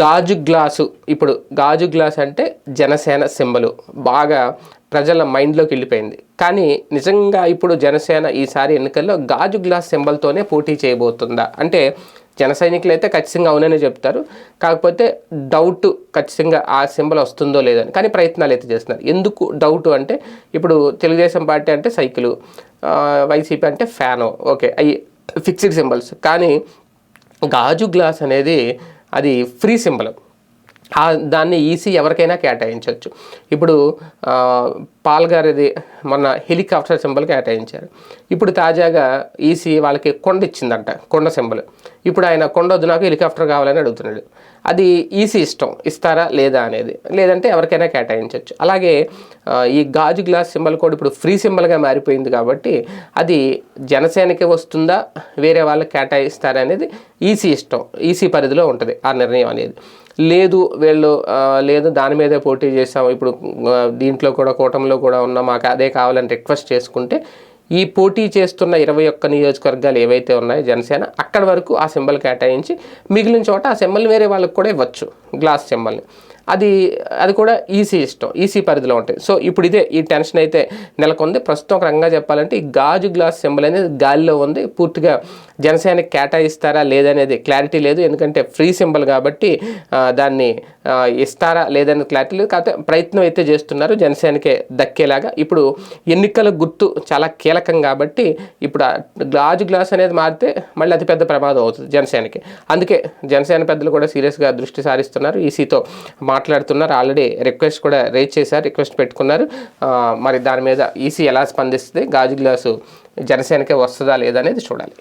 గాజు గ్లాసు. ఇప్పుడు గాజు గ్లాస్ అంటే జనసేన సింబలు. బాగా ప్రజల మైండ్లోకి వెళ్ళిపోయింది. కానీ నిజంగా ఇప్పుడు జనసేన ఈసారి ఎన్నికల్లో గాజు గ్లాస్ సింబల్తోనే పోటీ చేయబోతుందా? అంటే జన సైనికులు అయితే ఖచ్చితంగా అవుననే చెప్తారు. కాకపోతే డౌట్ ఖచ్చితంగా ఆ సింబల్ వస్తుందో లేదని కానీ ప్రయత్నాలు అయితే చేస్తున్నారు. ఎందుకు డౌట్ అంటే ఇప్పుడు తెలుగుదేశం పార్టీ అంటే సైకిలు వైసీపీ అంటే ఫ్యాను. ఓకే అవి ఫిక్స్డ్ సింబల్స్. కానీ గాజు గ్లాస్ అనేది అది ఫ్రీ సింబల్. దాన్ని ఈసీ ఎవరికైనా కేటాయించవచ్చు. ఇప్పుడు పాల్ గారిది మొన్న హెలికాప్టర్ సింబల్ కేటాయించారు. ఇప్పుడు తాజాగా ఈసీ వాళ్ళకి కొండ ఇచ్చిందంట కొండ సింబల్. ఇప్పుడు ఆయన కొండ వద్దు నాకు హెలికాప్టర్ కావాలని అడుగుతున్నాడు. అది ఈసీ ఇష్టం ఇస్తారా లేదా అనేది. లేదంటే ఎవరికైనా కేటాయించవచ్చు. అలాగే ఈ గాజు గ్లాస్ సింబల్ కూడా ఇప్పుడు ఫ్రీ సింబల్గా మారిపోయింది కాబట్టి అది జనసేనకి వస్తుందా వేరే వాళ్ళకి కేటాయిస్తారా అనేది ఈసీ ఇష్టం ఈసీ పరిధిలో ఉంటుంది ఆ నిర్ణయం అనేది. లేదు వీళ్ళు లేదు దాని మీదే పోటీ చేసాం ఇప్పుడు దీంట్లో కూడా కూటమిలో కూడా ఉన్న మాకు అదే కావాలని రిక్వెస్ట్ చేసుకుంటే ఈ పోటీ చేస్తున్న ఇరవై ఒక్క నియోజకవర్గాలు ఏవైతే ఉన్నాయో జనసేన అక్కడి వరకు ఆ సింబల్ కేటాయించి మిగిలిన చోట ఆ సింబల్ వేరే వాళ్ళకి కూడా ఇవ్వచ్చు గ్లాస్ సింబల్ని. అది అది కూడా ఈసీ ఇష్టం ఈసీ పరిధిలో ఉంటాయి. సో ఇప్పుడు ఇదే ఈ టెన్షన్ అయితే నెలకొంది. ప్రస్తుతం ఒక రకంగా చెప్పాలంటే ఈ గాజు గ్లాస్ సింబల్ అనేది గాలిలో ఉంది. పూర్తిగా జనసేనకి కేటాయిస్తారా లేదనేది క్లారిటీ లేదు. ఎందుకంటే ఫ్రీ సింబల్ కాబట్టి దాన్ని ఇస్తారా లేదనేది క్లారిటీ లేదు. కాకపోతే ప్రయత్నం అయితే చేస్తున్నారు జనసేనకే దక్కేలాగా. ఇప్పుడు ఎన్నికల గుర్తు చాలా కీలకం కాబట్టి ఇప్పుడు గాజు గ్లాస్ అనేది మారితే మళ్ళీ అతిపెద్ద ప్రమాదం అవుతుంది జనసేనకి. అందుకే జనసేన పెద్దలు కూడా సీరియస్గా దృష్టి సారిస్తున్నారు. ఈసీతో మాట్లాడుతున్నారు. ఆల్రెడీ రిక్వెస్ట్ కూడా రేజ్ చేశారు రిక్వెస్ట్ పెట్టుకున్నారు. మరి దాని మీద ఈసీ ఎలా స్పందిస్తుంది గాజు గ్లాసు జనసేనకే వస్తుందా లేదా అనేది చూడాలి.